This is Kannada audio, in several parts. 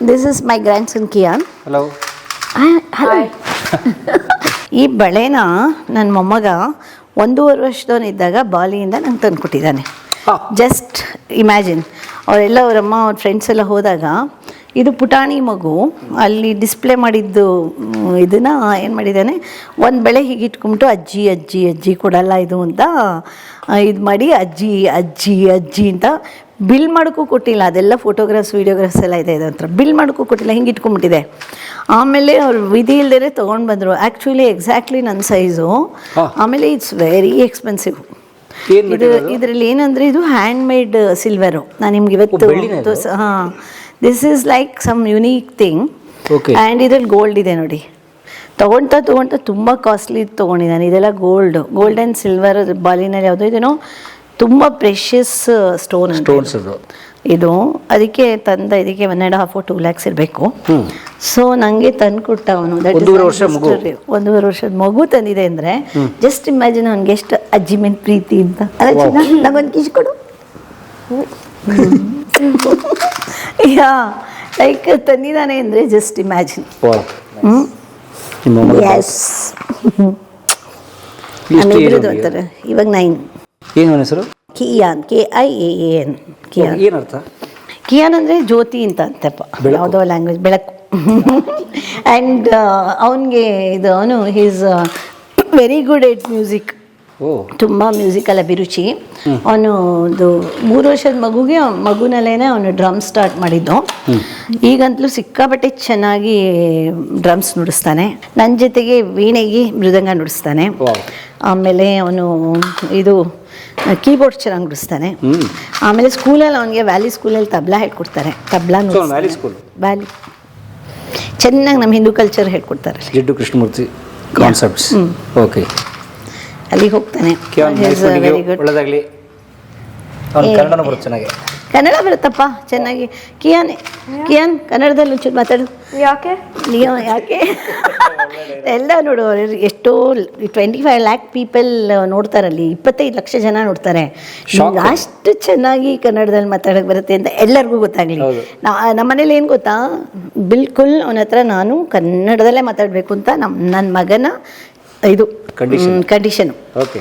This is my grandson Kiaan hello hello ಈ ಬಳೆನ ನನ್ನ ಮೊಮ್ಮಗ ಒಂದೂವರೆ ವರ್ಷದವನಿದ್ದಾಗ ಬಾಲಿಯಿಂದ ನಂಗೆ ತಂದು ಕೊಟ್ಟಿದ್ದಾನೆ. ಜಸ್ಟ್ ಇಮ್ಯಾಜಿನ್ ಅವರೆಲ್ಲ ಅವರಮ್ಮ ಅವ್ರ ಫ್ರೆಂಡ್ಸ್ ಎಲ್ಲ ಹೋದಾಗ ಇದು ಪುಟಾಣಿ ಮಗು ಅಲ್ಲಿ ಡಿಸ್ಪ್ಲೇ ಮಾಡಿದ್ದು ಇದನ್ನು ಇದನ್ನ ಏನು ಮಾಡಿದ್ದಾನೆ ಒಂದು ಬೆಳೆ ಹೀಗೆ ಇಟ್ಕೊಂಬಿಟ್ಟು ಅಜ್ಜಿ ಅಜ್ಜಿ ಅಜ್ಜಿ ಕೊಡಲ್ಲ ಇದು ಅಂತ ಇದು ಮಾಡಿ ಅಜ್ಜಿ ಅಜ್ಜಿ ಅಜ್ಜಿ ಅಂತ ಬಿಲ್ ಮಾಡೋಕ್ಕೂ ಕೊಟ್ಟಿಲ್ಲ ಅದೆಲ್ಲ ಫೋಟೋಗ್ರಾಫ್ಸ್ ವೀಡಿಯೋಗ್ರಾಫ್ಸ್ ಎಲ್ಲ ಇದೆ ಇದ್ರ ಹತ್ರ ಬಿಲ್ ಮಾಡೋಕ್ಕೂ ಕೊಟ್ಟಿಲ್ಲ ಹಿಂಗೆ ಇಟ್ಕೊಂಡ್ಬಿಟ್ಟಿದೆ. ಆಮೇಲೆ ಅವ್ರು ವಿಧಿ ಇಲ್ದೇ ತೊಗೊಂಡು ಬಂದರು. ಆ್ಯಕ್ಚುಲಿ ಎಕ್ಸಾಕ್ಟ್ಲಿ ನನ್ನ ಸೈಜು ಆಮೇಲೆ ಇಟ್ಸ್ ವೆರಿ ಎಕ್ಸ್ಪೆನ್ಸಿವ್ ಇದು ಇದರಲ್ಲಿ ಏನಂದ್ರೆ ಇದು ಹ್ಯಾಂಡ್ ಮೇಡ್ ಸಿಲ್ವರು ನಾನು ನಿಮ್ಗೆ ಇವತ್ತು ಹಾಂ. This is like some unique thing. And ಇದ್ರಲ್ಲಿ ಗೋಲ್ಡ್ ಇದೆ ನೋಡಿ. ತೊಗೊಳ್ತಾ ತೊಗೊಳ್ತಾ ತುಂಬ ಕಾಸ್ಟ್ಲಿ ತೊಗೊಂಡಿದ್ದಾನೆ. ಇದೆಲ್ಲ ಗೋಲ್ಡ್ ಗೋಲ್ಡ್ ಆ್ಯಂಡ್ ಸಿಲ್ವರ್ ಬಾಲಿನಲ್ಲಿ ಯಾವುದೋ ಇದೇನೋ ತುಂಬ ಪ್ರೆಷಿಯಸ್ ಸ್ಟೋನ್ ಸ್ಟೋನ್ಸ್ ಅದು. ಇದು ಅದಕ್ಕೆ ತಂದ ಇದಕ್ಕೆ one and half two lakhs ಇರಬೇಕು. ಸೊ ನನಗೆ ತಂದು ಕೊಟ್ಟ ಅವನು. ಒಂದೂವರೆ ವರ್ಷ ಮಗು. ಒಂದೂವರೆ ವರ್ಷದ ಮಗು ತಂದಿದೆ ಅಂದರೆ ಜಸ್ಟ್ ಇಮ್ಯಾಜಿನ್ ಅವ್ನಿಗೆ ಎಷ್ಟು ಅಜ್ಜಿ ಮೇಲೆ ಪ್ರೀತಿ ಅಂತ. ನಂಗೊಂದು ಕಿಶ್ ಕೊಡು. ಯಾ ಲೈಕ್ ತಂದಿದ್ದಾನೆ ಅಂದರೆ ಜಸ್ಟ್ ಇಮ್ಯಾಜಿನ್ ಎಸ್ ಅಂತಾರೆ ಇವಾಗ ನೈನ್ ಏನು ಹೆಸರು? Kiaan K I A N Kiaan ಏನರ್ಥ? ಕಿಯಾನ್ ಅಂದರೆ ಜ್ಯೋತಿ ಅಂತ ಅಂತಪ್ಪ. ಯಾವುದೋ ಲ್ಯಾಂಗ್ವೇಜ್ ಬೆಳಕು. ಆ್ಯಂಡ್ ಅವನಿಗೆ ಇದು ಅವನು he's very good at music ತುಂಬ ಮ್ಯೂಸಿಕಲ್ ಅಭಿರುಚಿ. ಅವನು ಇದು ಮೂರು ವರ್ಷದ ಮಗುಗೆ ಮಗುನಲ್ಲೇನೆ ಅವನು ಡ್ರಮ್ ಸ್ಟಾರ್ಟ್ ಮಾಡಿದ್ದು. ಈಗಂತಲೂ ಸಿಕ್ಕಾಪಟ್ಟೆ ಚೆನ್ನಾಗಿ ಡ್ರಮ್ಸ್ ನುಡಿಸ್ತಾನೆ. ನನ್ನ ಜೊತೆಗೆ ವೀಣೆಗೆ ಮೃದಂಗ ನುಡಿಸ್ತಾನೆ. ಆಮೇಲೆ ಅವನು ಇದು ಕೀಬೋರ್ಡ್ ಚೆನ್ನಾಗಿ ನುಡಿಸ್ತಾನೆ ಆಮೇಲೆ ಸ್ಕೂಲಲ್ಲಿ ಅವನಿಗೆ ವ್ಯಾಲಿ ಸ್ಕೂಲಲ್ಲಿ ತಬ್ಲಾ ಹೇಳ್ಕೊಡ್ತಾರೆ. ತಬ್ಲಾ ವ್ಯಾಲಿ ಸ್ಕೂಲ್ ವ್ಯಾಲಿ ಚೆನ್ನಾಗಿ ನಮ್ಮ ಹಿಂದೂ ಕಲ್ಚರ್ ಹೇಳ್ಕೊಡ್ತಾರೆ. ಜಿಡ್ಡು ಕೃಷ್ಣಮೂರ್ತಿ ಕಾನ್ಸೆಪ್ಟ್ಸ್ ಓಕೆ ಅಲ್ಲಿಗೆ ಹೋಗ್ತಾನೆ. ವೆರಿ ಗುಡ್ ಒಳ್ಳೆದಾಗಲಿ. ಅವ್ನು ಕನ್ನಡನೂ ಬರುತ್ತೆ ಚೆನ್ನಾಗಿ. ಕನ್ನಡ ಬರುತ್ತಪ್ಪ ಚೆನ್ನಾಗಿ. ಕಿಯಾನ್ ಕಿಯಾನ್ ಕನ್ನಡದಲ್ಲಿ ಒಂಚೂರು ಮಾತಾಡು. ಯಾಕೆ? ನೀವು ಯಾಕೆ? ಎಲ್ಲ ನೋಡು ಎಷ್ಟೋ ಟ್ವೆಂಟಿ ಫೈವ್ ಲ್ಯಾಕ್ ಪೀಪಲ್ ನೋಡ್ತಾರಲ್ಲಿ ಇಪ್ಪತ್ತೈದು ಲಕ್ಷ ಜನ ನೋಡ್ತಾರೆ. ಅಷ್ಟು ಚೆನ್ನಾಗಿ ಕನ್ನಡದಲ್ಲಿ ಮಾತಾಡೋಕೆ ಬರುತ್ತೆ ಅಂತ ಎಲ್ಲರಿಗೂ ಗೊತ್ತಾಗಲಿ. ನಮ್ಮ ಮನೇಲಿ ಏನು ಗೊತ್ತಾ? ಬಿಲ್ಕುಲ್ ಅವನ ಹತ್ರ ನಾನು ಕನ್ನಡದಲ್ಲೇ ಮಾತಾಡಬೇಕು ಅಂತ ನಮ್ಮ ನನ್ನ ಮಗನ ಇದು ಕಂಡೀಷನ್ ಕಂಡೀಷನು ಓಕೆ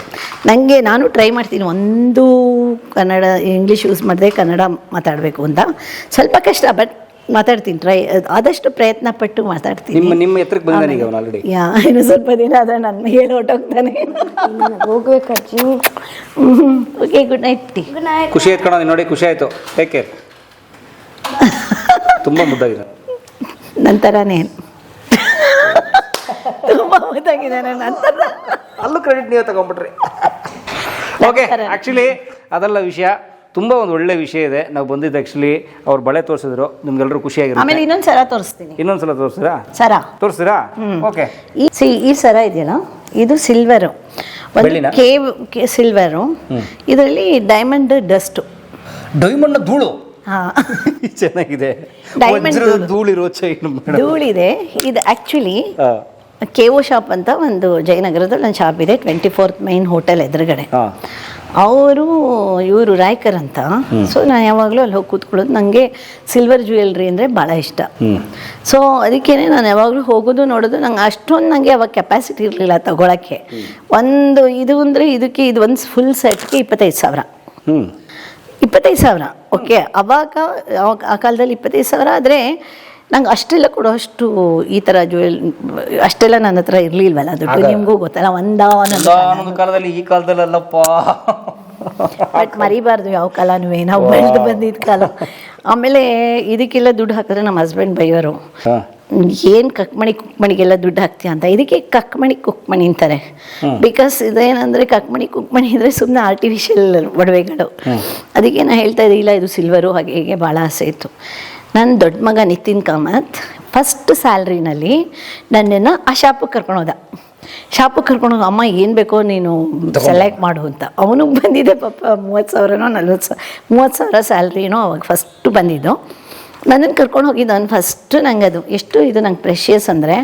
ನನಗೆ ನಾನು ಟ್ರೈ ಮಾಡ್ತೀನಿ ಒಂದು ಕನ್ನಡ ಇಂಗ್ಲೀಷ್ ಯೂಸ್ ಮಾಡಿದೆ ಕನ್ನಡ ಮಾತಾಡಬೇಕು ಅಂತ. ಸ್ವಲ್ಪ ಕಷ್ಟ ಬಟ್ ಮಾತಾಡ್ತೀನಿ ಟ್ರೈ ಆದಷ್ಟು ಪ್ರಯತ್ನ ಪಟ್ಟು ಮಾತಾಡ್ತೀನಿ. ನಿಮ್ಮ ನಿಮ್ಮ ಎತ್ತರಕ್ಕೆ ಬಂದಾನೆ ಈಗ ಅವನು ಆಲ್ರೆಡಿ ಯಾ ಇನ್ನು ಸ್ವಲ್ಪ ದಿನ ಆದರೆ ನನ್ನ ಹೇಳಿ ಹೊಟ್ಟೋಗ್ತಾನೆ ಹೋಗ್ಬೇಕು ಅಜ್ಜಿ. ಓಕೆ ಗುಡ್ ನೈಟ್ ಟಿ. ಗುಡ್ ನೈಟ್ ಖುಷಿ ಆಯ್ತು ಕಣ ನೋಡಿ ಖುಷಿ ಆಯ್ತು. ಟೇಕ್ ಕೇರ್ ತುಂಬ ಮುದ್ದಾಗಿದೆ. ನಂತರನೇ ತುಂಬ ಮುದ್ದಾಗಿದ್ದಾನೆ ನಂತರ ಅಲ್ಲೂ ಕ್ರೆಡಿಟ್ ನೀವೇ ತಗೊಂಡ್ಬಿಟ್ರಿ. ಓಕೆ ಆ್ಯಕ್ಚುಲಿ ಅದೆಲ್ಲ ವಿಷಯ ತುಂಬ ಒಂದು ಒಳ್ಳೆ ವಿಷಯ ಇದೆ. ನಾವು ಬಂದಿದ್ದು ಆ್ಯಕ್ಚುಲಿ ಅವ್ರು ಬಳೆ ತೋರಿಸಿದ್ರು ನಿಮ್ಗೆಲ್ಲರೂ ಖುಷಿಯಾಗಿರುತ್ತೆ. ಆಮೇಲೆ ಇನ್ನೊಂದು ಸರ ತೋರಿಸ್ತೀನಿ. ಇನ್ನೊಂದ್ಸಲ ತೋರಿಸ್ತೀರಾ ಸರ. ತೋರಿಸ್ತೀರಾ ಓಕೆ ಈ ಸಿ ಈ ಸರ ಇದೆಯಲ್ಲ ಇದು ಸಿಲ್ವರು ಒಂದು? ಕೇವ್ ಸಿಲ್ವರು ಇದರಲ್ಲಿ ಡೈಮಂಡ್ ಡಸ್ಟು ಡೈಮಂಡ್ ಧೂಳು? ಹಾಂ. ಚೆನ್ನಾಗಿದೆ. ಡೈಮಂಡ್. ಧೂಳಿರೋ ಚೈನ್ ಧೂಳಿದೆ. ಇದು ಆ್ಯಕ್ಚುಲಿ ಕೆ ಒ ಶಾಪ್ ಅಂತ ಒಂದು ಜಯನಗರದಲ್ಲಿ ಒಂದು ಶಾಪ್ ಇದೆ ಟ್ವೆಂಟಿ ಫೋರ್ತ್ ಮೈನ್ ಹೋಟೆಲ್ ಎದುರುಗಡೆ ಅವರು ಇವರು ರಾಯ್ಕರ್ ಅಂತ. ಸೊ ನಾನು ಯಾವಾಗಲೂ ಅಲ್ಲಿ ಹೋಗಿ ಕೂತ್ಕೊಳ್ಳೋದು ನನಗೆ ಸಿಲ್ವರ್ ಜ್ಯುವೆಲ್ರಿ ಅಂದರೆ ಭಾಳ ಇಷ್ಟ. ಸೊ ಅದಕ್ಕೇ ನಾನು ಯಾವಾಗಲೂ ಹೋಗೋದು ನೋಡೋದು ನಂಗೆ ಅಷ್ಟೊಂದು ನನಗೆ ಅವಾಗ ಕೆಪಾಸಿಟಿ ಇರಲಿಲ್ಲ ತಗೊಳಕ್ಕೆ. ಒಂದು ಇದು ಅಂದರೆ ಇದಕ್ಕೆ ಇದು ಒಂದು ಫುಲ್ ಸೆಟ್ಗೆ ಇಪ್ಪತ್ತೈದು ಸಾವಿರ. ಇಪ್ಪತ್ತೈದು ಸಾವಿರ ಓಕೆ ಅವಾಗ ಅವಾಗ ಆ ಕಾಲದಲ್ಲಿ ಇಪ್ಪತ್ತೈದು ಸಾವಿರ ಆದರೆ ನಂಗೆ ಅಷ್ಟೆಲ್ಲ ಕೊಡೋ ಅಷ್ಟು ಈ ಥರ ಜುವೆಲ್ ಅಷ್ಟೆಲ್ಲ ನನ್ನ ಹತ್ರ ಇರಲಿಲ್ವಲ್ಲ ದುಡ್ಡು ನಿಮಗೂ ಗೊತ್ತಲ್ಲ ಒಂದ ಒಂದೊಂದು ಒಂದೊಂದು ಕಾಲದಲ್ಲಿ ಈ ಕಾಲದಲ್ಲಿ ಅಲ್ಲಪ್ಪ ಬಟ್ ಮರಿಬಾರ್ದು ಯಾವ ಕಾಲನೂ ನಾವು ಬೆಳೆದು ಬಂದಿದ್ದ ಕಾಲ. ಆಮೇಲೆ ಇದಕ್ಕೆಲ್ಲ ದುಡ್ಡು ಹಾಕಿದ್ರೆ ನಮ್ಮ ಹಸ್ಬೆಂಡ್ ಬೈಯೋರು. ಏನು ಕಕ್ಮಣಿ ಕುಕ್ಮಣಿಗೆಲ್ಲ ದುಡ್ಡು ಹಾಕ್ತೀಯ ಅಂತ. ಇದಕ್ಕೆ ಕಕ್ಮಣಿ ಕುಕ್ಮಣಿ ಅಂತಾರೆ. ಬಿಕಾಸ್ ಇದೇನಂದರೆ ಕಕ್ಮಣಿ ಕುಕ್ಮಣಿ ಅಂದರೆ ಸುಮ್ಮನೆ ಆರ್ಟಿಫಿಷಿಯಲ್ ಒಡವೆಗಳು. ಅದಕ್ಕೆ ನಾನು ಹೇಳ್ತಾ ಇದ್ದೀನಿ ಇಲ್ಲ ಇದು ಸಿಲ್ವರು ಹಾಗೆ ಹೀಗೆ ಭಾಳ ಆಸೆ ಇತ್ತು. ನನ್ನ ದೊಡ್ಡ ಮಗ ನಿತಿನ್ ಕಾಮತ್ ಫಸ್ಟ್ ಸ್ಯಾಲ್ರಿನಲ್ಲಿ ನನ್ನನ್ನು ಆ ಶಾಪಿಗೆ ಕರ್ಕೊಂಡೋದ ಶಾಪಿಗೆ ಕರ್ಕೊಂಡು ಅಮ್ಮ ಏನು ಬೇಕೋ ನೀನು ಸೆಲೆಕ್ಟ್ ಮಾಡು ಅಂತ. ಅವನಿಗೆ ಬಂದಿದೆ ಪಾಪ ಮೂವತ್ತು ಸಾವಿರನೋ ನಲ್ವತ್ತು ಸಾವಿರ ಮೂವತ್ತು ಸಾವಿರ ಸ್ಯಾಲ್ರಿನೋ ಅವಾಗ ಫಸ್ಟು ಬಂದಿದ್ದು. ನನ್ನನ್ನು ಕರ್ಕೊಂಡು ಹೋಗಿದ್ದು ನಾನು ಫಸ್ಟು ನಂಗೆ ಅದು ಎಷ್ಟು ಇದು ನಂಗೆ ಪ್ರೆಷಿಯಸ್ ಅಂದರೆ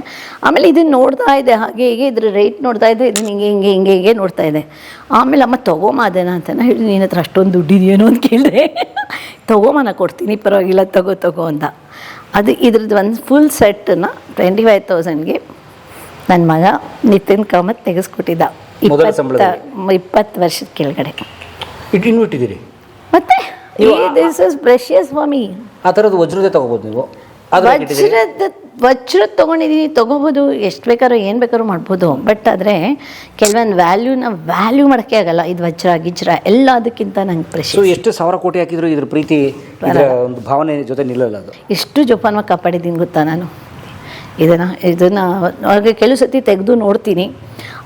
ಆಮೇಲೆ ಇದನ್ನು ನೋಡ್ತಾ ಇದೆ ಹಾಗೆ ಹೀಗೆ ಇದ್ರ ರೇಟ್ ನೋಡ್ತಾ ಇದ್ದೆ ಇದನ್ನು ಹಿಂಗೆ ಹಿಂಗೆ ಹಿಂಗೆ ಹಿಂಗೆ ನೋಡ್ತಾ ಇದೆ ಆಮೇಲೆ ಅಮ್ಮ ತೊಗೊಮ್ಮ ಅದೇನ ಅಂತ ಹೇಳಿ ನಿನ್ನ ಹತ್ರ ಅಷ್ಟೊಂದು ದುಡ್ಡಿದೆಯೇನೋ ಅಂತ ಕೇಳಿದೆ ತೊಗೊಮ್ಮ ನಾ ಕೊಡ್ತೀನಿ ಪರವಾಗಿಲ್ಲ ತಗೋ ತಗೋ ಅಂತ. ಅದು ಇದ್ರದ್ದು ಒಂದು ಫುಲ್ ಸೆಟ್ಟನ್ನು ಟ್ವೆಂಟಿ ಫೈವ್ ತೌಸಂಡ್ಗೆ ನನ್ನ ಮಗ ನಿತಿನ್ ಕಾಮತ್ ತೆಗೆಸ್ಕೊಟ್ಟಿದ್ದ. ಇಪ್ಪತ್ತು ಇಪ್ಪತ್ತ ವರ್ಷದ ಕೆಳಗಡೆ. ಮತ್ತೆ? ದಿಸ್ ಇಸ್ ಪ್ರೆಷಿಯಸ್ ಸ್ವಾಮಿ ಆ ಥರದ್ದು ವಜ್ರದೇ ತೊಗೋಬೋದು ನೀವು. ವಜ್ರದ ವಜ್ರದ ತೊಗೊಂಡಿದ್ದೀನಿ ತೊಗೋಬೋದು. ಎಷ್ಟು ಬೇಕಾದ್ರೂ ಏನು ಬೇಕಾದ್ರೂ ಮಾಡ್ಬೋದು. ಬಟ್ ಆದರೆ ಕೆಲವೊಂದು ವ್ಯಾಲ್ಯೂನ ವ್ಯಾಲ್ಯೂ ಮಾಡೋಕ್ಕೆ ಆಗಲ್ಲ. ಇದು ವಜ್ರ ಗಿಜ್ರ ಎಲ್ಲ ಅದಕ್ಕಿಂತ ನಂಗೆ ಸೊ ಎಷ್ಟು ಸಾವಿರ ಕೋಟಿ ಹಾಕಿದ್ರು ಇದ್ರ ಪ್ರೀತಿ ಒಂದು ಭಾವನೆ ಜೊತೆ ನಿಲ್ಲಲ್ಲ ಅದು? ಎಷ್ಟು ಜೋಪಾನವಾಗಿ ಕಾಪಾಡಿದ್ದೀನಿ ಗೊತ್ತಾ ನಾನು? ಇದನ್ನು ಇದನ್ನು ಕೆಲವು ಸತಿ ತೆಗೆದು ನೋಡ್ತೀನಿ.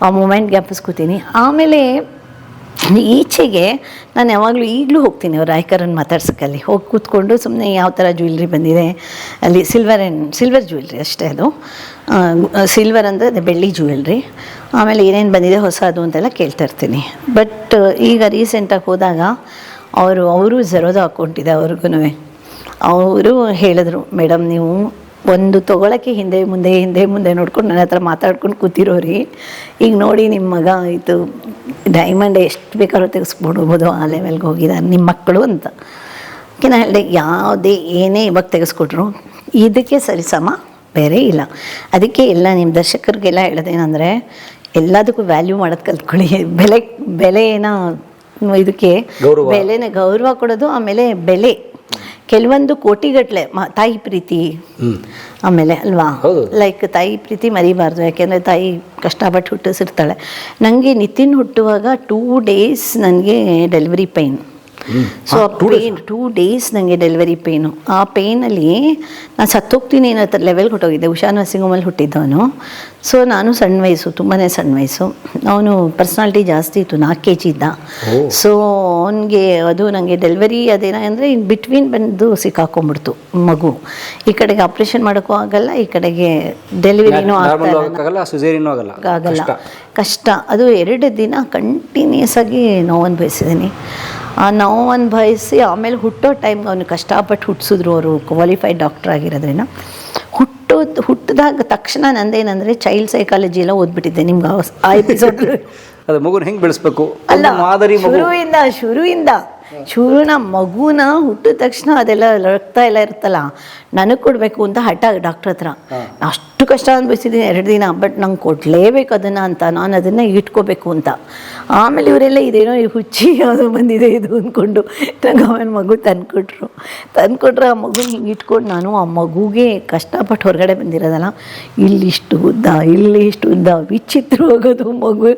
ಆ ಮೂಮೆಂಟ್ ಗ್ಯಾಪಿಸ್ಕೋತೀನಿ ಆಮೇಲೆ ಈಚೆಗೆ ನಾನು ಯಾವಾಗಲೂ ಈಗಲೂ ಹೋಗ್ತೀನಿ ಅವ್ರು ರಾಯ್ಕರನ್ನು ಮಾತಾಡ್ಸೋಕ್ಕಲ್ಲಿ. ಹೋಗಿ ಕೂತ್ಕೊಂಡು ಸುಮ್ಮನೆ ಯಾವ ಥರ ಜ್ಯುವೆಲ್ರಿ ಬಂದಿದೆ, ಅಲ್ಲಿ ಸಿಲ್ವರ್ ಆ್ಯಂಡ್ ಸಿಲ್ವರ್ ಜ್ಯುವೆಲ್ರಿ ಅಷ್ಟೇ ಅದು. ಸಿಲ್ವರ್ ಅಂದರೆ ಅದೇ ಬೆಳ್ಳಿ ಜ್ಯುವೆಲ್ರಿ ಆಮೇಲೆ ಏನೇನು ಬಂದಿದೆ ಹೊಸದು ಅಂತೆಲ್ಲ ಕೇಳ್ತಾ ಇರ್ತೀನಿ. ಬಟ್ ಈಗ ರೀಸೆಂಟಾಗಿ ಹೋದಾಗ ಅವರು ಅವರು ಜರೋದ ಅಕೌಂಟ್ ಇದೆ ಅವ್ರಿಗೂ ಅವರು ಹೇಳಿದ್ರು, ಮೇಡಮ್, ನೀವು ಒಂದು ತೊಗೊಳಕ್ಕೆ ಹಿಂದೆ ಮುಂದೆ ಹಿಂದೆ ಮುಂದೆ ನೋಡ್ಕೊಂಡು ನನ್ನ ಹತ್ರ ಮಾತಾಡ್ಕೊಂಡು ಕೂತಿರೋರಿ. ಈಗ ನೋಡಿ ನಿಮ್ಮ ಮಗ ಇದು ಡೈಮಂಡ್ ಎಷ್ಟು ಬೇಕಾದ್ರೂ ತೆಗೆಸ್ಬಿಡ್ಬೋದು ಆ ಲೆವೆಲ್ಗೆ ಹೋಗಿದ್ದಾರೆ ನಿಮ್ಮ ಮಕ್ಕಳು ಅಂತ. ನಾನು ಹೇಳಿದೆ ಯಾವುದೇ ಏನೇ ಇವಾಗ ತೆಗೆಸ್ಕೊಟ್ರು ಇದಕ್ಕೆ ಸರಿಸಮ ಬೇರೆ ಇಲ್ಲ. ಅದಕ್ಕೆ ಎಲ್ಲ ನಿಮ್ಮ ದರ್ಶಕರಿಗೆಲ್ಲ ಹೇಳೋದೇನೆಂದರೆ ಎಲ್ಲದಕ್ಕೂ ವ್ಯಾಲ್ಯೂ ಮಾಡೋದು ಕಲ್ತ್ಕೊಳ್ಳಿ. ಬೆಲೆ ಏನೋ ಇದಕ್ಕೆ. ಬೆಲೆನ ಗೌರವ ಕೊಡೋದು ಆಮೇಲೆ ಬೆಲೆ. ಕೆಲವೊಂದು ಕೋಟಿಗಟ್ಟಲೆ ಮ ತಾಯಿ ಪ್ರೀತಿ. ಆಮೇಲೆ ಅಲ್ವಾ. ಲೈಕ್ ತಾಯಿ ಪ್ರೀತಿ ಮರಿಬಾರ್ದು ಯಾಕೆಂದರೆ ತಾಯಿ ಕಷ್ಟಪಟ್ಟು ಹುಟ್ಟಿಸಿರ್ತಾಳೆ. ನನಗೆ ನಿತಿನ್ ಹುಟ್ಟುವಾಗ ಟೂ ಡೇಸ್ ನನಗೆ delivery pain so pain two days ನನಗೆ ಡೆಲಿವರಿ ಪೇನು ಆ ಪೇನಲ್ಲಿ ನಾನು ಸತ್ತೋಗ್ತೀನಿ ಅನ್ನೋ ಥರ ಲೆವೆಲ್ಗೆ ಹೊಟ್ಟೋಗಿದ್ದೆ ಉಷಾ ನರ್ಸಿಂಗ್ ಹುಟ್ಟಿದ್ದವನು. ಸೊ ನಾನು ಸಣ್ಣ ವಯಸ್ಸು ತುಂಬಾ ಸಣ್ಣ ವಯಸ್ಸು. ಅವನು ಪರ್ಸ್ನಾಲಿಟಿ ಜಾಸ್ತಿ ಇತ್ತು ನಾಲ್ಕು ಕೆ ಜಿ ಇದ್ದ ಸೊ ಅವನಿಗೆ ಅದು ನನಗೆ ಡೆಲಿವರಿ ಅದೇನ ಅಂದರೆ ಇನ್ ಬಿಟ್ವೀನ್ ಬಂದು ಸಿಕ್ಕಾಕೊಂಡ್ಬಿಡ್ತು ಮಗು. ಈ ಕಡೆಗೆ ಆಪ್ರೇಷನ್ ಮಾಡೋಕ್ಕೂ ಆಗಲ್ಲ ಈ ಕಡೆಗೆ ಡೆಲಿವರಿನೂ ಆಗಲ್ಲ? ಆಗಲ್ಲ. ಕಷ್ಟ. ಅದು ಎರಡು ದಿನ ಕಂಟಿನ್ಯೂಸ್ ಆಗಿ ನೋವನ್ನು ಅನುಭವಿಸಿದ್ದೀನಿ ಆ ನೋವನ್ನು ಬಯಸಿ ಆಮೇಲೆ ಹುಟ್ಟೋ ಟೈಮ್ಗೆ ಅವನು ಕಷ್ಟಪಟ್ಟು ಹುಟ್ಟಿಸಿದ್ರು ಅವರು ಕ್ವಾಲಿಫೈಡ್ ಡಾಕ್ಟರ್ ಆಗಿರೋದ್ರಿಂದ. ಹುಟ್ಟೋ ಹುಟ್ಟಿದಾಗ ತಕ್ಷಣ ನಂದೇನಂದರೆ ಚೈಲ್ಡ್ ಸೈಕಾಲಜಿ ಎಲ್ಲ ಓದ್ಬಿಟ್ಟಿದ್ದೆ ನಿಮ್ಗೆ ಆ- ಎಪಿಸೋಡ್ ಅದು ಮಗುನ ಹೆಂಗೆ ಬೆಳೆಸ್ಬೇಕು? ಅಲ್ಲ ಮಾದರಿ ಶುರುವಿಂದ ಶುರುವಿಂದ. ಶುರುನ ಮಗುನ ಹುಟ್ಟಿದ ತಕ್ಷಣ ಅದೆಲ್ಲ ರಕ್ತ ಎಲ್ಲ ಇರುತ್ತಲ್ಲ ನನಗೆ ಕೊಡಬೇಕು ಅಂತ ಹಠ ಡಾಕ್ಟ್ರ್ ಹತ್ರ. ಅಷ್ಟು ಕಷ್ಟ ಅನ್ಭವಿಸಿದ್ದೀನಿ ಎರಡು ದಿನ ಬಟ್ ನಂಗೆ ಕೊಡಲೇಬೇಕು ಅದನ್ನು ಅಂತ ನಾನು ಅದನ್ನು ಇಟ್ಕೋಬೇಕು ಅಂತ. ಆಮೇಲೆ ಇವರೆಲ್ಲ ಇದೇನೋ ಹುಚ್ಚಿ ಯಾವುದೋ ಬಂದಿದೆ ಇದು ಅಂದ್ಕೊಂಡು ನಂಗೆ ಅವನ ಮಗು ತಂದ್ಕೊಟ್ರು. ತಂದ್ಕೊಟ್ರೆ ಆ ಮಗು ಹಿಂಗೆ ಇಟ್ಕೊಂಡು ನಾನು ಆ ಮಗುಗೆ ಕಷ್ಟಪಟ್ಟು ಹೊರಗಡೆ ಬಂದಿರೋದಲ್ಲ ಇಲ್ಲಿಷ್ಟು ಉದ್ದ ಇಲ್ಲಿ ಇಷ್ಟು ಉದ್ದ ವಿಚಿತ್ರ ಹೋಗೋದು ಮಗು.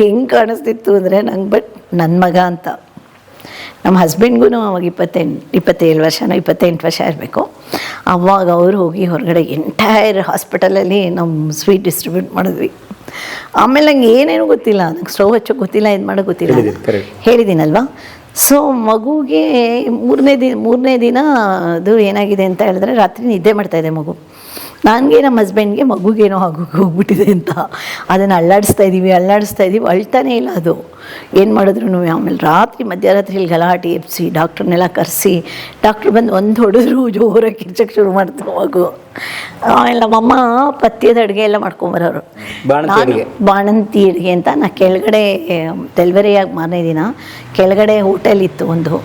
ಹೆಂಗೆ ಕಾಣಿಸ್ತಿತ್ತು ಅಂದರೆ ನಂಗೆ ಬಟ್ ನನ್ನ ಮಗ ಅಂತ. ನಮ್ಮ ಹಸ್ಬೆಂಡ್ಗೂ ಅವಾಗ ಇಪ್ಪತ್ತೆಂಟು ಇಪ್ಪತ್ತೇಳು ವರ್ಷನೋ ಇಪ್ಪತ್ತೆಂಟು ವರ್ಷ ಇರಬೇಕು. ಅವಾಗ ಅವರು ಹೋಗಿ ಹೊರಗಡೆ ಎಂಟೈರ್ ಹಾಸ್ಪಿಟಲಲ್ಲಿ ನಮ್ಮ ಸ್ವೀಟ್ ಡಿಸ್ಟ್ರಿಬ್ಯೂಟ್ ಮಾಡಿದ್ವಿ. ಆಮೇಲೆ ನಂಗೆ ಏನೇನು ಗೊತ್ತಿಲ್ಲ ನಂಗೆ ಸ್ಟವ್ ಹಚ್ಚೋಕೆ ಗೊತ್ತಿಲ್ಲ ಇದು ಮಾಡೋಕೆ ಗೊತ್ತಿಲ್ಲ. ಹೇಳಿದ್ದೀನಲ್ವಾ ಸೊ ಮಗುಗೆ ಮೂರನೇ ದಿನ ಮೂರನೇ ದಿನ ಅದು ಏನಾಗಿದೆ ಅಂತ ಹೇಳಿದ್ರೆ ರಾತ್ರಿ ನಿದ್ದೆ ಮಾಡ್ತಾ ಇದೆ ಮಗು. ನನಗೆ ನಮ್ಮ ಹಸ್ಬೆಂಡ್ಗೆ ಮಗುಗೇನೋ ಆಗೋಗಿ ಹೋಗ್ಬಿಟ್ಟಿದೆ ಅಂತ. ಅದನ್ನು ಅಲ್ಲಾಡಿಸ್ತಾ ಇದ್ದೀವಿ ಅಲ್ಲಾಡಿಸ್ತಾ ಇದ್ದೀವಿ ಅಳ್ತಾನೇ ಇಲ್ಲ ಅದು. ಏನು ಮಾಡಿದ್ರು ಆಮೇಲೆ ರಾತ್ರಿ ಮಧ್ಯರಾತ್ರಿಯಲ್ಲಿ ಗಲಾಟೆ ಎಪ್ಸಿ ಡಾಕ್ಟ್ರನ್ನೆಲ್ಲ ಕರೆಸಿ ಡಾಕ್ಟ್ರ್ ಬಂದು ಒಂದು ಹೊಡೆದ್ರು ಜೋರಾಗಿ ಕಿರ್ಚಕ್ಕೆ ಶುರು ಮಾಡ್ತಾರೆ ಮಗು. ಆಮೇಲೆ ನಮ್ಮಮ್ಮ ಪಥ್ಯದ ಅಡುಗೆ ಎಲ್ಲ ಮಾಡ್ಕೊಂಬರೋರು ಬಾಣಂತಿ ನಾನು ಅಡ್ಗೆ. ಬಾಣಂತಿ ಅಡುಗೆ ಅಂತ ನಾ ಕೆಳಗಡೆ ಡೆಲಿವರಿಯಾಗಿ ಮಾರನೇ ದಿನ ಕೆಳಗಡೆ ಹೋಟೆಲ್ ಇತ್ತು ಒಂದು.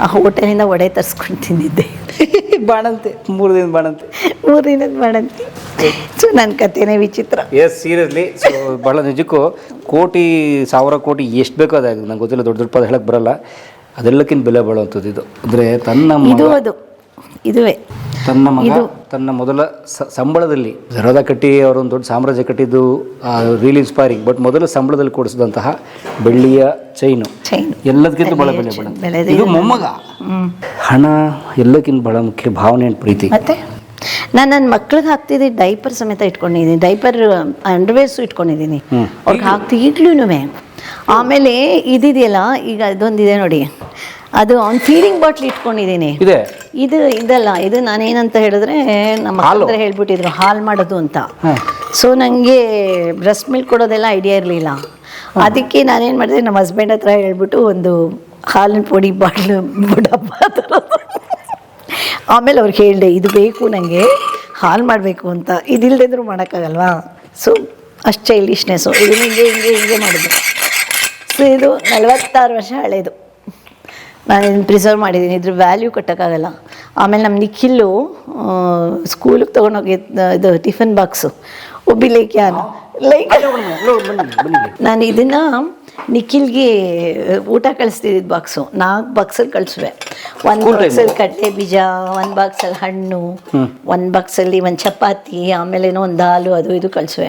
ಆ ಹೋಟೆಲಿಂದ ವಡೆ ತರಿಸ್ಕೊಂಡು ತಿಂದಿದ್ದೆ. ಬಾಣಂತೆ ಮೂರು ದಿನ ಬಾಣಂತೆ. ಮೂರು ದಿನದ ಬಾಣಂತೆ. ಸೊ ನನ್ನ ಕಥೆನೇ ವಿಚಿತ್ರ. ಎಸ್ ಸೀರಿಯಸ್ಲಿ ಸೊ ಭಾಳ ನಿಜಕ್ಕೂ ಕೋಟಿ ಸಾವಿರ ಕೋಟಿ ಎಷ್ಟು ಬೇಕೋ ಅದಾಗ ನಂಗೆ ಗೊತ್ತಿಲ್ಲ ದೊಡ್ಡ ದೊಡ್ಡ ಪದ ಹೇಳಕ್ಕೆ ಬರಲ್ಲ. ಅದೆಲ್ಲಕ್ಕಿಂತ ಬೆಲೆ ಬಾಳುವಂಥದ್ದು ಇದು. ಅಂದರೆ ತನ್ನ ಇದು ಮಗ ಅದು. ಇದುವೇ. ತನ್ನ ಮಗ ತನ್ನ ಮೊದಲ ಸ- ಸಂಬಳದಲ್ಲಿ ಜರೋದ ಕಟ್ಟಿ ಅವರೊಂದು ದೊಡ್ಡ ಸಾಮ್ರಾಜ್ಯ ಕಟ್ಟಿದ್ದು ರಿಯಲ್ ಇನ್ಸ್ಪೈರಿಂಗ್ ಬಟ್ ಮೊದಲ ಸಂಬಳದಲ್ಲಿ ಕೊಡಿಸಿದಂತಹ ಬೆಳ್ಳಿಯ ಚೈನು ಎಲ್ಲದಕ್ಕಿಂತ ಬಹಳ ಬೆಲೆ ಇದು ಮೊಮ್ಮಗ. ಹಣ ಎಲ್ಲಕ್ಕಿಂತ ಬಹಳ ಮುಖ್ಯ ಭಾವನೆ ಪ್ರೀತಿ. ಮತ್ತೆ? ನಾನು ನನ್ನ ಮಕ್ಳಿಗೆ ಹಾಕ್ತಿದ್ದೀನಿ ಡೈಪರ್ ಸಮೇತ ಇಟ್ಕೊಂಡಿದ್ದೀನಿ ಡೈಪರ್ ಅಂಡರ್ವೇರ್ಸು ಇಟ್ಕೊಂಡಿದ್ದೀನಿ ಅವ್ರಿಗೆ ಹಾಕ್ತಿ ಈಗಲೂ ಆಮೇಲೆ ಇದಿದೆಯಲ್ಲ ಈಗ ಇದೊಂದಿದೆ ನೋಡಿ. ಅದು ಅವ್ನು ಫೀಲಿಂಗ್ ಬಾಟ್ಲ್ ಇಟ್ಕೊಂಡಿದ್ದೀನಿ. ಇದೆ. ಇದು ಇದಲ್ಲ ಇದು ನಾನೇನಂತ ಹೇಳಿದ್ರೆ ನಮ್ಮ ಹಾಲು. ಹತ್ರ ಹೇಳ್ಬಿಟ್ಟಿದ್ರು ಹಾಲು ಮಾಡೋದು ಅಂತ. ಸೊ ನನಗೆ ಬ್ರೆಸ್ಟ್ ಮಿಲ್ಕ್ ಕೊಡೋದೆಲ್ಲ ಐಡಿಯಾ ಇರಲಿಲ್ಲ. ಅದಕ್ಕೆ ನಾನೇನು ಮಾಡಿದೆ ನಮ್ಮ ಹಸ್ಬೆಂಡ್ ಹತ್ರ ಹೇಳ್ಬಿಟ್ಟು ಒಂದು ಹಾಲಿನ ಪುಡಿ ಬಾಟ್ಲು ಡಬ್ಬ ಆಮೇಲೆ ಅವ್ರಿಗೆ ಹೇಳಿದೆ ಇದು ಬೇಕು ನನಗೆ ಹಾಲು ಮಾಡಬೇಕು ಅಂತ. ಇದಿಲ್ಲದಿದ್ರು ಮಾಡೋಕ್ಕಾಗಲ್ವಾ? ಸೊ ಅಷ್ಟು ಸೊ ಇದು ಹಿಂಗೆ ಹಿಂಗೆ ಹಿಂಗೆ ಮಾಡಿದ್ರು. ಸೊ ಇದು ನಲವತ್ತಾರು ವರ್ಷ ಹಳೇದು. ನಾನು ಇದನ್ನು ಪ್ರಿಸರ್ವ್ ಮಾಡಿದ್ದೀನಿ ಇದ್ರ ವ್ಯಾಲ್ಯೂ ಕಟ್ಟೋಕ್ಕಾಗಲ್ಲ. ಆಮೇಲೆ ನಮ್ಮ ನಿಖಿಲ್ಲು ಸ್ಕೂಲಿಗೆ ತೊಗೊಂಡೋಗಿ ಇದು ಟಿಫನ್ ಬಾಕ್ಸು ಒಬ್ಬಿಲೇಕೆ ಲೈಕ್ ನಾನು ಇದನ್ನು ನಿಖಿಲ್ಗೆ ಊಟ ಕಳಿಸ್ತಿದ್ದಿದ್ದು ಬಾಕ್ಸು ನಾಲ್ಕು ಬಾಕ್ಸಲ್ಲಿ ಕಳಿಸುವೆ. ಒಂದು? ಬಾಕ್ಸಲ್ಲಿ ಕಡಲೆ ಬೀಜ ಒಂದು ಬಾಕ್ಸಲ್ಲಿ ಹಣ್ಣು ಒಂದು ಬಾಕ್ಸಲ್ಲಿ ಒಂದು ಚಪಾತಿ ಆಮೇಲೇನೋ ಒಂದು ಹಾಲು ಅದು ಇದು ಕಳಿಸುವೆ.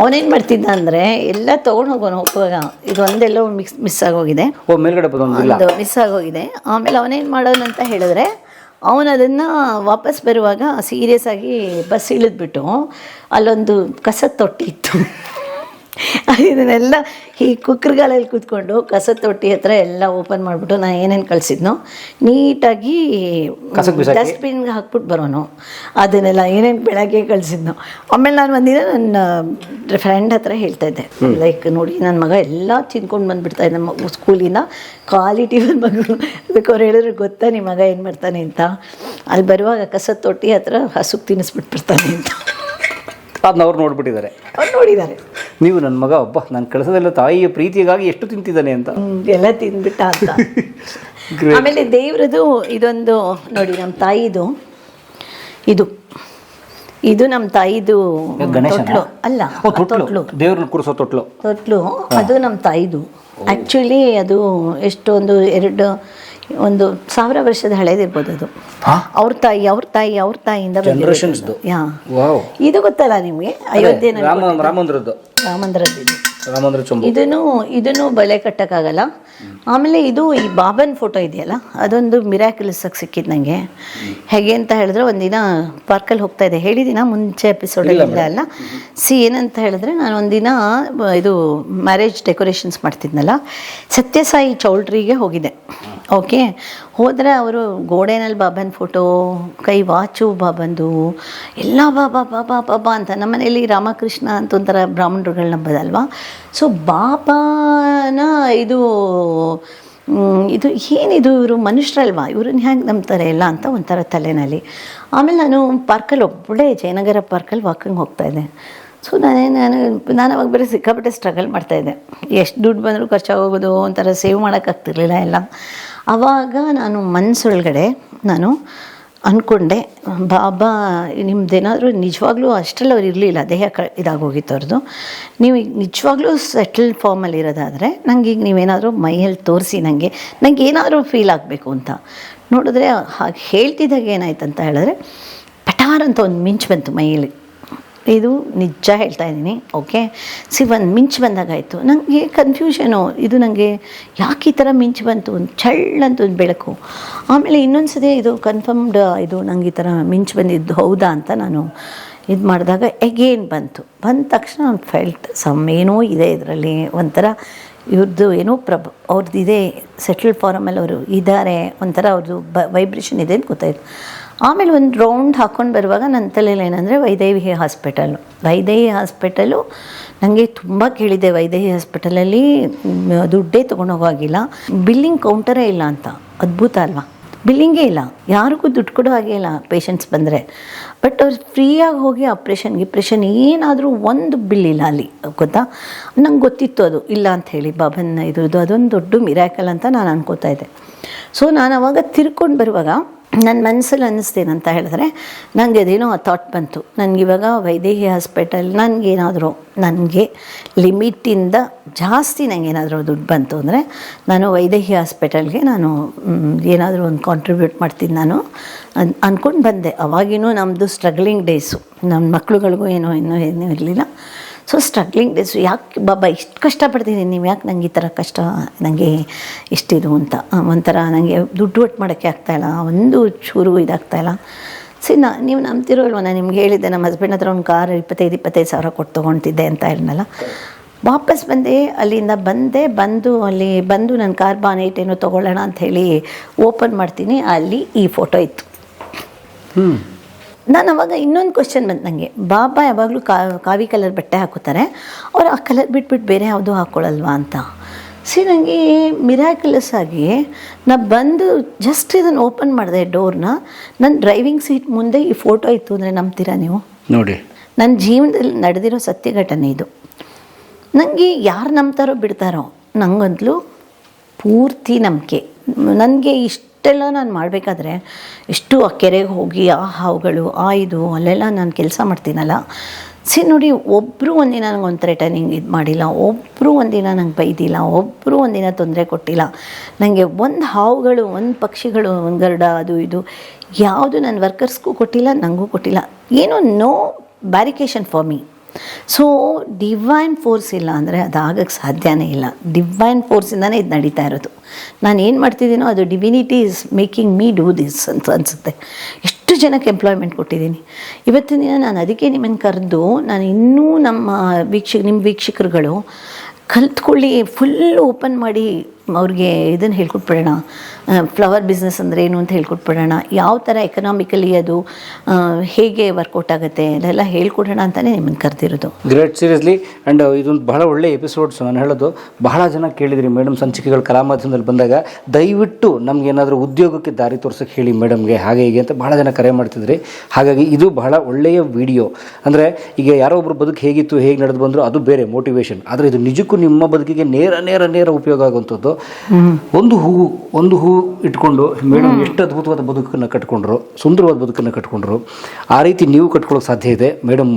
ಅವನೇನು ಮಾಡ್ತಿದ್ದ ಅಂದರೆ ಎಲ್ಲ ತೊಗೊಂಡು ಹೋಗೋನು ಹೋಗುವಾಗ ಇದು ಒಂದೆಲ್ಲೋ ಮಿಕ್ಸ್ ಮಿಸ್ ಆಗೋಗಿದೆ. ಒಂದು ಮಿಸ್ ಆಗೋಗಿದೆ. ಆಮೇಲೆ ಅವನೇನು ಮಾಡೋನು ಅಂತ ಹೇಳಿದ್ರೆ ಅವನು ಅದನ್ನು ವಾಪಸ್ ಬರುವಾಗ ಸೀರಿಯಸ್ ಆಗಿ ಬಸ್ ಇಳಿದ್ಬಿಟ್ಟು ಅಲ್ಲೊಂದು ಕಸ ತೊಟ್ಟಿ ಇತ್ತು. ಇದನ್ನೆಲ್ಲ ಈ ಕುಕ್ಕರ್ಗಳಲ್ಲಿ ಕೂತ್ಕೊಂಡು ಕಸ ತೊಟ್ಟಿ ಹತ್ರ ಎಲ್ಲ ಓಪನ್ ಮಾಡಿಬಿಟ್ಟು ನಾನು ಏನೇನು ಕಳಿಸಿದ್ನೋ ನೀಟಾಗಿ? ಡಸ್ಟ್ಬಿನ್ಗೆ ಹಾಕ್ಬಿಟ್ಟು ಬರೋನು. ಅದನ್ನೆಲ್ಲ ಏನೇನು ಬೆಳಗ್ಗೆ ಕಳಿಸಿದ್ನೋ. ಆಮೇಲೆ ನಾನು ಒಂದಿನ ನನ್ನ ಫ್ರೆಂಡ್ ಹತ್ರ ಹೇಳ್ತಾ ಇದ್ದೆ. ಲೈಕ್ ನೋಡಿ ನನ್ನ ಮಗ ಎಲ್ಲ ತಿನ್ಕೊಂಡು ಬಂದುಬಿಡ್ತಾ ನಮ್ಮ ಮಗು ಸ್ಕೂಲಿಂದ ಕ್ವಾಲಿಟಿ ಟಿಫನ್ ಮಗಳು ಅದಕ್ಕೆ ಅವ್ರು ಹೇಳಿದ್ರೆ ಗೊತ್ತಾ ನಿಮ್ಮ ಮಗ ಏನು ಮಾಡ್ತಾನೆ? ಅಂತ. ಅಲ್ಲಿ ಬರುವಾಗ ಕಸ ತೊಟ್ಟಿ ಹತ್ರ ಹಸುಗೆ ತಿನ್ನಿಸ್ಬಿಟ್ಬಿಡ್ತಾನೆ ಅಂತ. ಅದನ್ನ ಅವ್ರು ನೋಡ್ಬಿಟ್ಟಿದ್ದಾರೆ. ಅವ್ರು ನೋಡಿದ್ದಾರೆ. ನೀವು ನನ್ನ ಮಗ ಒಬ್ಬ ನನ್ನ ಕೆಲಸದಲ್ಲ ತಾಯಿಯ ಪ್ರೀತಿಗಾಗಿ ಎಷ್ಟು ತಿಂತಿದ್ದಾನೆ ಅಂತ. ಹ್ಮ್, ಎಲ್ಲ ತಿಂದ್ಬಿಟ್ಟ ಅಂತ. ಆಮೇಲೆ ದೇವ್ರದು ಇದೊಂದು ನೋಡಿ ನಮ್ಮ ತಾಯಿದು ಇದು. ಇದು ನಮ್ಮ ತಾಯಿದು ಗಣೇಶನ? ತೊಟ್ಲು. ಅಲ್ಲ ಓ ತೊಟ್ಲು. ತೊಟ್ಲು. ದೇವ್ರನ್ನ ಕೂರಿಸೋ ತೊಟ್ಲು. ತೊಟ್ಲು. ಅದು ನಮ್ಮ ತಾಯಿದು. ಆ್ಯಕ್ಚುಲಿ ಅದು ಎಷ್ಟೊಂದು ಎರಡು ಒಂದು ಸಾವಿರ ವರ್ಷದ ಹಳೇದಿರ್ಬೋದು ಅದು? ಅವ್ರ ತಾಯಿ ಅವ್ರ ತಾಯಿ ಅವ್ರ ತಾಯಿಯಿಂದ? ಯಾ. ಇದು ಗೊತ್ತಲ್ಲ ನಿಮಗೆ? ಅಯೋಧ್ಯೆ ರಾಮ ರಾಮಂದ್ರದ್ದು. ರಾಮಂದ್ರದ್ದು ರಾಮಂದ್ರ ಚೊಂಬು. ಇದನ್ನು ಇದನ್ನು ಬಲೆ ಕಟ್ಟಕ್ಕಾಗಲ್ಲ. ಆಮೇಲೆ ಇದು ಈ ಬಾಬನ್ ಫೋಟೋ ಇದೆಯಲ್ಲ ಅದೊಂದು ಮಿರಾಕ್ಯುಲಸ್ಸಾಗಿ ಸಿಕ್ಕಿದ್ದು ನನಗೆ ಹೇಗೆ ಅಂತ ಹೇಳಿದ್ರೆ ಒಂದಿನ ಪಾರ್ಕಲ್ಲಿ ಹೋಗ್ತಾ ಇದ್ದೆ. ಹೇಳಿದಿನ ಮುಂಚೆ ಎಪಿಸೋಡಲ್ಲಿ ಇಲ್ಲ ಅಲ್ಲ ಸಿ ಏನಂತ ಹೇಳಿದ್ರೆ ನಾನು ಒಂದಿನ ಇದು ಮ್ಯಾರೇಜ್ ಡೆಕೋರೇಷನ್ಸ್ ಮಾಡ್ತಿದ್ನಲ್ಲ ಸತ್ಯಸಾಯಿ ಚೌಲ್ಟ್ರಿಗೆ ಹೋಗಿದ್ದೆ. ಓಕೆ? ಹೋದರೆ ಅವರು ಗೋಡೆನಲ್ಲಿ ಬಾಬನ್ ಫೋಟೋ ಕೈ ವಾಚು ಬಾಬಂದು ಎಲ್ಲ ಬಾಬಾ ಬಾಬಾ ಬಾಬಾ ಅಂತ ನಮ್ಮ ಮನೆಯಲ್ಲಿ ರಾಮಕೃಷ್ಣ ಅಂತ ಒಂಥರ ಬ್ರಾಹ್ಮಣರುಗಳು ನಂಬೋದಲ್ವಾ? ಸೊ ಬಾಬಾನ ಇದು ಇದು ಏನಿದು ಇವರು ಮನುಷ್ಯರಲ್ವಾ? ಇವ್ರನ್ನ ಹ್ಯಾಂಗೆ ನಂಬ್ತಾರೆ ಎಲ್ಲ ಅಂತ ಒಂಥರ ತಲೆನಲ್ಲಿ. ಆಮೇಲೆ ನಾನು ಪಾರ್ಕಲ್ಲಿ ಒಬ್ಬಳೇ ಜಯನಗರ ಪಾರ್ಕಲ್ಲಿ ವಾಕಿಂಗ್ ಹೋಗ್ತಾ ಇದ್ದೆ. ಸೊ ನಾನೇ ನಾನು ನಾನು ಅವಾಗ ಬೇರೆ ಸಿಕ್ಕಾಪಟ್ಟೆ ಸ್ಟ್ರಗಲ್ ಮಾಡ್ತಾಯಿದ್ದೆ ಎಷ್ಟು ದುಡ್ಡು ಬಂದರೂ ಖರ್ಚಾಗೋಗೋದು, ಒಂಥರ ಸೇವ್ ಮಾಡೋಕ್ಕಾಗ್ತಿರ್ಲಿಲ್ಲ ಎಲ್ಲ. ಆವಾಗ ನಾನು ಮನಸ್ಸೊಳಗಡೆ ನಾನು ಅಂದ್ಕೊಂಡೆ ಬಾಬಾ ನಿಮ್ಮದೇನಾದರೂ ನಿಜವಾಗ್ಲೂ ಅಷ್ಟರಲ್ಲಿ ಅವ್ರು ಇರಲಿಲ್ಲ, ದೇಹ ಕ, ಇದಾಗೋಗಿತ್ತು ಅವ್ರದ್ದು ನೀವು ಈಗ ನಿಜವಾಗ್ಲೂ ಸೆಟಲ್ ಫಾರ್ಮಲ್ಲಿ ಇರೋದಾದರೆ ನನಗೆ ಈಗ ನೀವೇನಾದರೂ ಮೈಯಲ್ಲಿ ತೋರಿಸಿ ನನಗೆ ನನಗೆ ಏನಾದರೂ ಫೀಲ್ ಆಗಬೇಕು ಅಂತ. ನೋಡಿದ್ರೆ ಹಾಗೆ ಹೇಳ್ತಿದ್ದಾಗ ಏನಾಯ್ತು ಅಂತ ಹೇಳಿದ್ರೆ, ಪಟಾರ್ ಅಂತ ಒಂದು ಮಿಂಚು ಬಂತು ಮೈಯಲ್ಲಿ. ಇದು ನಿಜ ಹೇಳ್ತಾ ಇದ್ದೀನಿ ಓಕೆ ಸಿ ಒಂದು ಮಿಂಚು ಬಂದಾಗಾಯಿತು. ನನಗೆ ಕನ್ಫ್ಯೂಷನು ಇದು ನನಗೆ ಯಾಕೆ ಈ ಥರ ಮಿಂಚು ಬಂತು? ಒಂದು ಚಳ್ಳಂತ ಒಂದು ಬೆಳಕು. ಆಮೇಲೆ ಇನ್ನೊಂದು ಸತಿ ಇದು ಕನ್ಫರ್ಮ್ಡ್ ಇದು ನಂಗೆ ಈ ಥರ ಮಿಂಚು ಬಂದಿದ್ದು ಹೌದಾ ಅಂತ ನಾನು ಇದು ಮಾಡಿದಾಗ ಎಗೇನ್ ಬಂತು. ಬಂದ ತಕ್ಷಣ ನಾನು ಫೆಲ್ಟ್ ಸಮ್ ಏನೋ ಇದೆ ಇದರಲ್ಲಿ. ಒಂಥರ ಇವ್ರದ್ದು ಏನೋ ಪ್ರಭ ಅವ್ರದ್ದು ಇದೆ ಸೆಟಲ್ ಫಾರಮಲ್ಲಿ ಅವರು ಇದ್ದಾರೆ. ಒಂಥರ ಅವ್ರದ್ದು ಬ ವೈಬ್ರೇಷನ್ ಇದೆ ಅಂತ ಗೊತ್ತಾಯಿತು. ಆಮೇಲೆ ಒಂದು ರೌಂಡ್ ಹಾಕ್ಕೊಂಡು ಬರುವಾಗ ನನ್ನ ತಲೆಯಲ್ಲಿ ಏನಂದರೆ ವೈದೇಹಿ ಹಾಸ್ಪಿಟಲು. ವೈದೇಹಿ ಹಾಸ್ಪಿಟಲು ನನಗೆ ತುಂಬ ಕೇಳಿದೆ ವೈದೇಹಿ ಹಾಸ್ಪಿಟಲಲ್ಲಿ ದುಡ್ಡೇ ತೊಗೊಂಡೋಗಿಲ್ಲ ಬಿಲ್ಲಿಂಗ್ ಕೌಂಟರೇ ಇಲ್ಲ ಅಂತ. ಅದ್ಭುತ ಅಲ್ವಾ? ಬಿಲ್ಲಿಂಗೇ ಇಲ್ಲ. ಯಾರಿಗೂ ದುಡ್ಡು ಕೊಡೋ ಹಾಗೆ ಇಲ್ಲ ಪೇಷಂಟ್ಸ್ ಬಂದರೆ. ಬಟ್ ಅವ್ರು ಫ್ರೀಯಾಗಿ ಹೋಗಿ ಆಪ್ರೇಷನ್ ಗಿಪ್ರೇಷನ್ ಏನಾದರೂ ಒಂದು ಬಿಲ್ ಇಲ್ಲ ಅಲ್ಲಿ, ಗೊತ್ತಾ? ನಂಗೆ ಗೊತ್ತಿತ್ತು ಅದು. ಇಲ್ಲ ಅಂತ ಹೇಳಿ, ಬಾಬನ್ ಇದ್ರದ್ದು ಇದು ಅದೊಂದು ದೊಡ್ಡ ಮಿರಾಕಲ್ ಅಂತ ನಾನು ಅನ್ಕೋತಾ ಇದ್ದೆ. ಸೊ ನಾನು ಅವಾಗ ತಿರ್ಕೊಂಡು ಬರುವಾಗ ನನ್ನ ಮನಸ್ಸಲ್ಲಿ ಅನ್ನಿಸ್ತೇನಂತ ಹೇಳಿದ್ರೆ ನನಗೆ ಅದೇನೋ ಆ ಥಾಟ್ ಬಂತು. ನನಗಿವಾಗ ವೈದೇಹಿ ಹಾಸ್ಪಿಟಲ್ ನನಗೇನಾದರೂ ನನಗೆ ಲಿಮಿಟಿಂದ ಜಾಸ್ತಿ ನನಗೇನಾದರೂ ದುಡ್ಡು ಬಂತು ಅಂದರೆ, ನಾನು ವೈದೇಹಿ ಹಾಸ್ಪಿಟಲ್ಗೆ ನಾನು ಏನಾದರೂ ಒಂದು ಕಾಂಟ್ರಿಬ್ಯೂಟ್ ಮಾಡ್ತೀನಿ ನಾನು ಅಂದ್ಕೊಂಡು ಬಂದೆ. ಅವಾಗಿನೂ ನಮ್ಮದು ಸ್ಟ್ರಗ್ಲಿಂಗ್ ಡೇಸು ನನ್ನ ಮಕ್ಕಳುಗಳಿಗೂ ಏನೋ ಏನೋ ಏನೂ ಇರಲಿಲ್ಲ. ಸೊ ಸ್ಟ್ರಗ್ಲಿಂಗ್ ಡೇಸು ಯಾಕೆ ಬಾಬಾ, ಇಷ್ಟು ಕಷ್ಟಪಡ್ತಿದ್ದೀನಿ ನೀವು ಯಾಕೆ ನಂಗೆ ಈ ಥರ ಕಷ್ಟ ನನಗೆ ಇಷ್ಟಿದು ಅಂತ? ಒಂಥರ ನನಗೆ ದುಡ್ಡು ಒಟ್ಟು ಮಾಡೋಕ್ಕೆ ಆಗ್ತಾಯಿಲ್ಲ ಒಂದು ಚೂರು ಇದಾಗ್ತಾಯಿಲ್ಲ ಸಿ ನಾ, ನೀವು ನಂಬ್ತಿರೋಲ್ವ ನಾನು ನಿಮ್ಗೆ ಹೇಳಿದ್ದೆ, ನಮ್ಮ ಹಸ್ಬೆಂಡ್ ಹತ್ರ ಒಂದು ಕಾರ್ ಇಪ್ಪತ್ತೈದು ಇಪ್ಪತ್ತೈದು ಸಾವಿರ ಕೊಟ್ಟು ತೊಗೊಳ್ತಿದ್ದೆ ಅಂತ ಇರನಲ್ಲ ವಾಪಸ್ ಬಂದೆ, ಅಲ್ಲಿಂದ ಬಂದೆ, ಬಂದು ಅಲ್ಲಿ, ಬಂದು ನನ್ನ ಕಾರ್ ಬಾನೇಟ್ ಏನೋ ತೊಗೊಳ್ಳೋಣ ಅಂತ ಹೇಳಿ ಓಪನ್ ಮಾಡ್ತೀನಿ, ಅಲ್ಲಿ ಈ ಫೋಟೋ ಇತ್ತು. ನಾನು ಅವಾಗ ಇನ್ನೊಂದು ಕ್ವಶನ್ ಬಂತು ನನಗೆ ಬಾಬಾ ಯಾವಾಗಲೂ ಕಾ ಕಾವಿ ಕಲರ್ ಬಟ್ಟೆ ಹಾಕೋತಾರೆ ಅವ್ರು ಆ ಕಲರ್ ಬಿಟ್ಬಿಟ್ಟು ಬೇರೆ ಯಾವುದೂ ಹಾಕ್ಕೊಳ್ಳಲ್ವಾ ಅಂತ. ಸಿ ನನಗೆ ಮಿರಾಕ್ಯುಲಸ್ ಆಗಿ ನಾನು ಬಂದು ಜಸ್ಟ್ ಇದನ್ನು ಓಪನ್ ಮಾಡಿದೆ ಡೋರ್ನ ನನ್ನ ಡ್ರೈವಿಂಗ್ ಸೀಟ್ ಮುಂದೆ ಈ ಫೋಟೋ ಇತ್ತು ಅಂದರೆ ನಂಬ್ತೀರಾ ನೀವು? ನೋಡಿ. ನನ್ನ ಜೀವನದಲ್ಲಿ ನಡೆದಿರೋ ಸತ್ಯ ಘಟನೆ ಇದು. ನನಗೆ ಯಾರು ನಂಬ್ತಾರೋ ಬಿಡ್ತಾರೋ ನಂಗಂತಲೂ ಪೂರ್ತಿ ನಂಬಿಕೆ. ನನಗೆ ಇಷ್ಟೆಲ್ಲ ನಾನು ಮಾಡಬೇಕಾದ್ರೆ ಎಷ್ಟು ಆ ಕೆರೆಗೆ ಹೋಗಿ, ಆ ಹಾವುಗಳು, ಆ ಇದು, ಅಲ್ಲೆಲ್ಲ ನಾನು ಕೆಲಸ ಮಾಡ್ತೀನಲ್ಲ. ಸಿ ನೋಡಿ ಒಬ್ಬರು ಒಂದಿನ ನನಗೆ ಒಂದು ಥ್ರೆಟನಿಂಗ್ ಇದು ಮಾಡಿಲ್ಲ ಒಬ್ಬರು ಒಂದಿನ ನಂಗೆ ಬೈದಿಲ್ಲ ಒಬ್ಬರು ಒಂದಿನ ತೊಂದರೆ ಕೊಟ್ಟಿಲ್ಲ. ನನಗೆ ಒಂದು ಹಾವುಗಳು, ಒಂದು ಪಕ್ಷಿಗಳು, ಒಂದು ಗರ್ಡ, ಅದು ಇದು, ಯಾವುದು ನನ್ನ ವರ್ಕರ್ಸ್ಗೂ ಕೊಟ್ಟಿಲ್ಲ ನನಗೂ ಕೊಟ್ಟಿಲ್ಲ. ಏನೋ no barrication for me so divine force ಇಲ್ಲ ಅಂದರೆ ಅದಾಗಕ್ಕೆ ಸಾಧ್ಯನೇ ಇಲ್ಲ. ಡಿವೈನ್ ಫೋರ್ಸಿಂದನೇ ಇದು ನಡೀತಾ ಇರೋದು. ನಾನು ಏನು ಮಾಡ್ತಿದ್ದೀನೋ ಅದು divinity is making me do this ಅಂತ ಅನಿಸುತ್ತೆ. ಎಷ್ಟು ಜನಕ್ಕೆ ಎಂಪ್ಲಾಯ್ಮೆಂಟ್ ಕೊಟ್ಟಿದ್ದೀನಿ? ಇವತ್ತಿನ ದಿನ ನಾನು ಅದಕ್ಕೆ ನಿಮ್ಮನ್ನು ಕರೆದು ನಾನು ಇನ್ನೂ ನಮ್ಮ ವೀಕ್ಷಕ, ನಿಮ್ಮ ವೀಕ್ಷಕರುಗಳು ಕಲ್ತ್ಕೊಳ್ಳಿ ಫುಲ್ ಓಪನ್ ಮಾಡಿ ಅವ್ರಿಗೆ ಇದನ್ನು ಹೇಳ್ಕೊಟ್ಬಿಡೋಣ. ಫ್ಲವರ್ ಬಿಸ್ನೆಸ್ ಅಂದರೆ ಏನು ಅಂತ ಹೇಳ್ಕೊಟ್ಬಿಡೋಣ. ಯಾವ ಥರ ಎಕನಾಮಿಕಲಿ ಅದು ಹೇಗೆ ವರ್ಕೌಟ್ ಆಗುತ್ತೆ ಅದೆಲ್ಲ ಹೇಳ್ಕೊಡೋಣ ಅಂತಲೇ ನಿಮ್ಮನ್ನು ಕರೆದಿರೋದು. ಗ್ರೇಟ್ ಸೀರಿಯಸ್ಲಿ ಆ್ಯಂಡ್ ಇದೊಂದು ಬಹಳ ಒಳ್ಳೆ ಎಪಿಸೋಡ್ಸ್ ನಾನು ಹೇಳೋದು. ಬಹಳ ಜನ ಕೇಳಿದ್ರಿ ಮೇಡಮ್ ಸಂಚಿಕೆಗಳು ಕಲಾಮಾಧ್ಯಮದಲ್ಲಿ ಬಂದಾಗ ದಯವಿಟ್ಟು ನಮ್ಗೆ ಏನಾದರೂ ಉದ್ಯೋಗಕ್ಕೆ ದಾರಿ ತೋರ್ಸೋಕ್ಕೆ ಹೇಳಿ ಮೇಡಮ್ಗೆ ಹಾಗೆ ಹೀಗೆ ಅಂತ ಬಹಳ ಜನ ಕರೆ ಮಾಡ್ತಿದ್ರಿ. ಹಾಗಾಗಿ ಇದು ಬಹಳ ಒಳ್ಳೆಯ ವಿಡಿಯೋ ಅಂದರೆ ಈಗ ಯಾರೋ ಒಬ್ರು ಬದುಕು ಹೇಗಿತ್ತು ಹೇಗೆ ನಡೆದು ಬಂದರೂ ಅದು ಬೇರೆ ಮೋಟಿವೇಶನ್ ಆದರೆ ಇದು ನಿಜಕ್ಕೂ ನಿಮ್ಮ ಬದುಕಿಗೆ ನೇರ ನೇರ ನೇರ ಉಪಯೋಗ ಆಗುವಂಥದ್ದು. ಒಂದು ಹೂವು ಒಂದು ಹೂವು ಇಟ್ಕೊಂಡು ಮೇಡಮ್ ಎಷ್ಟು ಅದ್ಭುತವಾದ ಬದುಕನ್ನು ಕಟ್ಕೊಂಡ್ರು ಸುಂದರವಾದ ಬದುಕನ್ನು ಕಟ್ಕೊಂಡ್ರು ಆ ರೀತಿ ನೀವು ಕಟ್ಕೊಳ್ಳೋಕೆ ಸಾಧ್ಯ ಇದೆ. ಮೇಡಮ್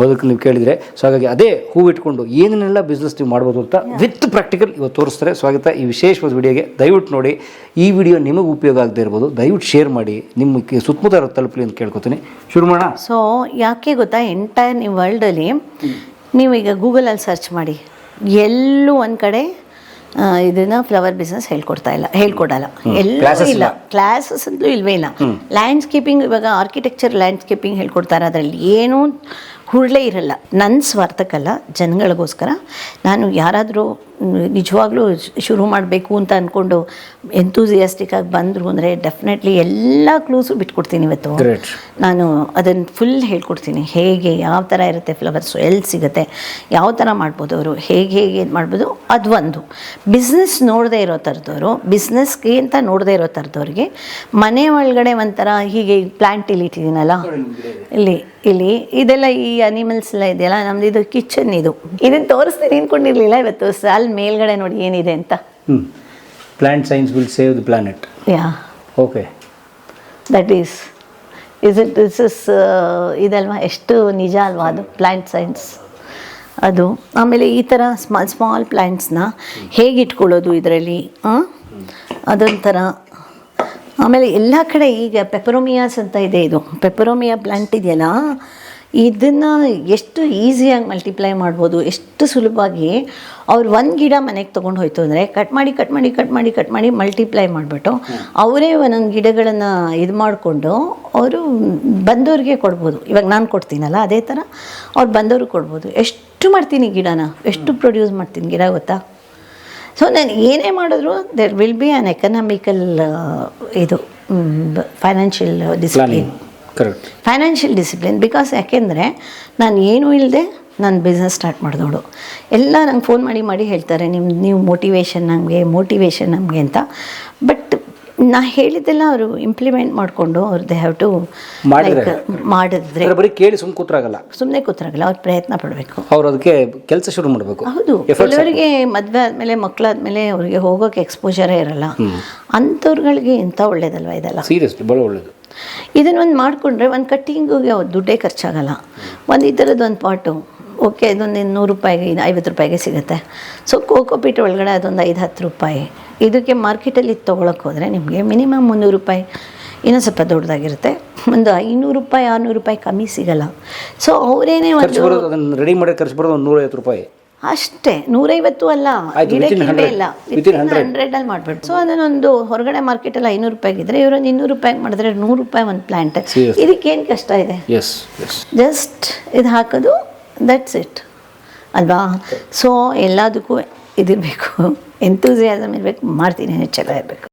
ಬದುಕು ನೀವು ಕೇಳಿದರೆ ಸೊ ಹಾಗಾಗಿ ಅದೇ ಹೂವು ಇಟ್ಕೊಂಡು ಏನೇನೆಲ್ಲ ಬಿಸ್ನೆಸ್ ನೀವು ಮಾಡ್ಬೋದು ಅಂತ ವಿತ್ ಪ್ರಾಕ್ಟಿಕಲ್ ಇವತ್ತು ತೋರಿಸ್ತಾರೆ. ಸ್ವಾಗತ ಈ ವಿಶೇಷವಾದ ವಿಡಿಯೋಗೆ ದಯವಿಟ್ಟು ನೋಡಿ ಈ ವಿಡಿಯೋ ನಿಮಗೆ ಉಪಯೋಗ ಆಗದೆ ಇರ್ಬೋದು. ದಯವಿಟ್ಟು ಶೇರ್ ಮಾಡಿ ನಿಮ್ಮ ಸುತ್ತಮುತ್ತ ತಲುಪಲಿ ಅಂತ ಕೇಳ್ಕೊತೀನಿ. ಶುರು ಮಾಡೋಣ ಸೊ ಯಾಕೆ ಗೊತ್ತಾ? ಎಂಟೈರ್ ನಿಮ್ಮ ವರ್ಲ್ಡಲ್ಲಿ ನೀವೀಗ ಗೂಗಲಲ್ಲಿ ಸರ್ಚ್ ಮಾಡಿ. ಎಲ್ಲೂ ಒಂದು ಕಡೆ ಇದನ್ನ ಫ್ಲವರ್ ಬಿಸ್ನೆಸ್ ಹೇಳ್ಕೊಡ್ತಾ ಇಲ್ಲ ಹೇಳ್ಕೊಡಲ್ಲ. ಎಲ್ಲೂ ಇಲ್ಲ. ಕ್ಲಾಸಸ್ ಅಂತಲೂ ಇಲ್ವೇ ಇಲ್ಲ. ಲ್ಯಾಂಡ್ಸ್ಕೇಪಿಂಗ್ ಇವಾಗ ಆರ್ಕಿಟೆಕ್ಚರ್ ಲ್ಯಾಂಡ್ಸ್ಕೇಪಿಂಗ್ ಹೇಳ್ಕೊಡ್ತಾರೆ ಅದರಲ್ಲಿ ಏನೂ ಹುರುಳೇ ಇರಲ್ಲ. ನನ್ನ ಸ್ವಾರ್ಥಕ್ಕಲ್ಲ ಜನಗಳಿಗೋಸ್ಕರ ನಾನು ಯಾರಾದರೂ ನಿಜವಾಗ್ಲೂ ಶುರು ಮಾಡಬೇಕು ಅಂತ ಅಂದ್ಕೊಂಡು ಎಂಥೂಸಿಯಾಸ್ಟಿಕ್ ಆಗಿ ಬಂದರು ಅಂದರೆ ಡೆಫಿನೆಟ್ಲಿ ಎಲ್ಲ ಕ್ಲೂಸು ಬಿಟ್ಕೊಡ್ತೀನಿ ಇವತ್ತು. ನಾನು ಅದನ್ನು ಫುಲ್ ಹೇಳ್ಕೊಡ್ತೀನಿ. ಹೇಗೆ ಯಾವ ಥರ ಇರುತ್ತೆ ಫ್ಲವರ್ಸು ಎಲ್ಲಿ ಸಿಗುತ್ತೆ ಯಾವ ಥರ ಮಾಡ್ಬೋದು ಅವರು ಹೇಗೆ ಹೇಗೆ ಏನು ಮಾಡ್ಬೋದು ಅದು ಒಂದು. ಬಿಸ್ನೆಸ್ ನೋಡದೇ ಇರೋ ಥರದವರು ಬಿಸ್ನೆಸ್ಗೆ ಅಂತ ನೋಡದೇ ಇರೋ ಥರದವ್ರಿಗೆ ಮನೆ ಒಳಗಡೆ ಒಂಥರ ಹೀಗೆ ಪ್ಲ್ಯಾಂಟ್ ಇಲ್ಲಿ ಇಟ್ಟಿದ್ದೀನಲ್ಲ ಇಲ್ಲಿ ಇಲ್ಲಿ ಇದೆಲ್ಲ ಈ ಅನಿಮಲ್ಸ್ ಎಲ್ಲ ಇದೆಯಲ್ಲ ನಮ್ದು ಇದು ಕಿಚನ್ ಇದು. ಇದನ್ನು ತೋರಿಸ್ತೀನಿ ಅಂದ್ಕೊಂಡಿರಲಿಲ್ಲ ಇವತ್ತು ಸಾಲ್ ಮೇಲ್ಗಡೆ ನೋಡಿ ಏನಿದೆ ಅಂತ. Plant science will save the planet yeah okay that is is it this is ಇದಲ್ವಾ? ಎಷ್ಟು ನಿಜ ಅಲ್ವಾ ಅದು? ಪ್ಲ್ಯಾಂಟ್ ಸೈನ್ಸ್ ಅದು. ಆಮೇಲೆ ಈ ಥರ ಸ್ಮಾಲ್ ಸ್ಮಾಲ್ ಪ್ಲ್ಯಾಂಟ್ಸ್ನ ಹೇಗೆ ಇಟ್ಕೊಳ್ಳೋದು ಇದರಲ್ಲಿ? ಅದೊಂಥರ. ಆಮೇಲೆ ಎಲ್ಲ ಕಡೆ ಈಗ ಪೆಪರೋಮಿಯಾಸ್ ಅಂತ ಇದೆ ಇದು. ಪೆಪರೋಮಿಯಾ ಪ್ಲ್ಯಾಂಟ್ ಇದೆಯಲ್ಲ? ಇದನ್ನು ಎಷ್ಟು ಈಸಿಯಾಗಿ ಮಲ್ಟಿಪ್ಲೈ ಮಾಡ್ಬೋದು, ಎಷ್ಟು ಸುಲಭವಾಗಿ ಅವ್ರು ಒಂದು ಗಿಡ ಮನೆಗೆ ತೊಗೊಂಡು ಹೋಯ್ತು ಅಂದರೆ ಕಟ್ ಮಾಡಿ ಕಟ್ ಮಾಡಿ ಕಟ್ ಮಾಡಿ ಕಟ್ ಮಾಡಿ ಮಲ್ಟಿಪ್ಲೈ ಮಾಡಿಬಿಟ್ಟು ಅವರೇ ಒಂದೊಂದು ಗಿಡಗಳನ್ನು ಇದು ಮಾಡಿಕೊಂಡು ಅವರು ಬಂದವ್ರಿಗೆ ಕೊಡ್ಬೋದು. ಇವಾಗ ನಾನು ಕೊಡ್ತೀನಲ್ಲ ಅದೇ ಥರ ಅವ್ರು ಬಂದವ್ರಿಗೆ ಕೊಡ್ಬೋದು. ಎಷ್ಟು ಮಾಡ್ತೀನಿ ಗಿಡನ? ಎಷ್ಟು ಪ್ರೊಡ್ಯೂಸ್ ಮಾಡ್ತೀನಿ ಗಿಡ ಗೊತ್ತಾ? ಸೊ ನಾನು ಏನೇ ಮಾಡಿದ್ರು there will be an economical ಇದು financial discipline correct financial discipline because ಯಾಕೆಂದರೆ ನಾನು ಏನೂ ಇಲ್ಲದೆ ನಾನು ಬಿಸ್ನೆಸ್ ಸ್ಟಾರ್ಟ್ ಮಾಡಿದವಳು. ಎಲ್ಲ ನಂಗೆ ಫೋನ್ ಮಾಡಿ ಮಾಡಿ ಹೇಳ್ತಾರೆ ನಿಮ್ಮ ನೀವು ಮೋಟಿವೇಶನ್ ನಮಗೆ ಮೋಟಿವೇಶನ್ ನಮಗೆ ಅಂತ. ಬಟ್ ನಾ ಹೇಳಿದ್ದೆಲ್ಲ ಅವರು ಇಂಪ್ಲಿಮೆಂಟ್ ಮಾಡಿಕೊಂಡು ಅವ್ರು ದೇ ಹ್ಯಾವ್ ಟು ಮಾಡಿದ್ರೆ. ಮಾಡಿದ್ರೆ. ಬರೀ ಕೇಳಿ ಸುಮ್ ಕೂತ್ರಾಗಲ್ಲ. ಸುಮ್ಮನೆ ಕೂತ್ರಾಗಲ್ಲ ಅವ್ರು ಪ್ರಯತ್ನ ಪಡಬೇಕು. ಅವ್ರು ಅದಕ್ಕೆ ಕೆಲಸ ಶುರು ಮಾಡಬೇಕು. ಹೌದು. ಕೆಲವರಿಗೆ ಮದುವೆ ಆದಮೇಲೆ ಮಕ್ಕಳಾದ್ಮೇಲೆ ಅವ್ರಿಗೆ ಹೋಗೋಕೆ ಎಕ್ಸ್ಪೋಜರೇ ಇರಲ್ಲ. ಅಂಥವ್ರುಗಳಿಗೆ ಇಂಥ ಒಳ್ಳೇದಲ್ವ ಇದೆಲ್ಲ? ಸೀರಿಯಸ್ಲಿ ಭಾಳ ಒಳ್ಳೇದು. ಇದನ್ನೊಂದು ಮಾಡಿಕೊಂಡ್ರೆ ಒಂದು ಕಟ್ಟಿಂಗಿಗೆ ದುಡ್ಡೇ ಖರ್ಚಾಗಲ್ಲ. ಒಂದು ಈ ಥರದ್ದು ಒಂದು ಪಾಟು ಓಕೆ ಅದೊಂದು ನೂರು ರೂಪಾಯಿಗೆ ಇದು ಐವತ್ತು ರೂಪಾಯಿಗೆ ಸಿಗುತ್ತೆ. ಸೊ ಕೋಕೋಪೀಟ್ ಒಳಗಡೆ ಅದೊಂದು ಐದು, ಹತ್ತು ರೂಪಾಯಿ. ಇದಕ್ಕೆ ಮಾರ್ಕೆಟಲ್ಲಿ ತೊಗೊಳಕ್ಕೆ ಹೋದರೆ ನಿಮಗೆ ಮಿನಿಮಮ್ ಮುನ್ನೂರು ರೂಪಾಯಿ. ಇನ್ನೂ ಸ್ವಲ್ಪ ದೊಡ್ಡದಾಗಿರುತ್ತೆ. ಒಂದು ಐನೂರು ರೂಪಾಯಿ, ಆರುನೂರು ರೂಪಾಯಿ ಕಮ್ಮಿ ಸಿಗಲ್ಲ. ಸೊ ಅವರೇನೇ ಒಂದು ರೆಡಿ ಮಾಡಿ ಖರ್ಚು ಬರೋದು ಒಂದು ನೂರೈವತ್ತು ರೂಪಾಯಿ. ಅಷ್ಟೇ. ನೂರೈವತ್ತು ಅಲ್ಲ. ಆಯ್ತು, ಅಲ್ಲಿ ಗಿಡಕ್ಕೆ 100. ಇಲ್ಲ. 100. ಹಂಡ್ರೆಡಲ್ಲಿ ಮಾಡ್ಬಿಟ್ಟು ಸೊ ಅದನ್ನೊಂದು ಹೊರಗಡೆ ಮಾರ್ಕೆಟ್ ಅಲ್ಲಿ ಐನೂರು ರೂಪಾಯಿಗಿದ್ರೆ ಇವರೊಂದು ಇನ್ನೂರು ರೂಪಾಯಿ ಮಾಡಿದ್ರೆ ನೂರು ರೂಪಾಯಿ ಒಂದು ಪ್ಲಾಂಟ್ ಇದಕ್ಕೆ ಇದಕ್ಕೇನು ಕಷ್ಟ ಇದೆ? ಜಸ್ಟ್ ಇದು ಹಾಕೋದು ದಟ್ಸ್ ಇಟ್ ಅಲ್ವಾ? ಸೊ ಎಲ್ಲದಕ್ಕೂ ಇದಿರಬೇಕು. ಎಂತೂಸಿಯಾಸಮ್ ಇರಬೇಕು. ಮಾಡ್ತೀನಿ ಚಲೋ ಇರಬೇಕು.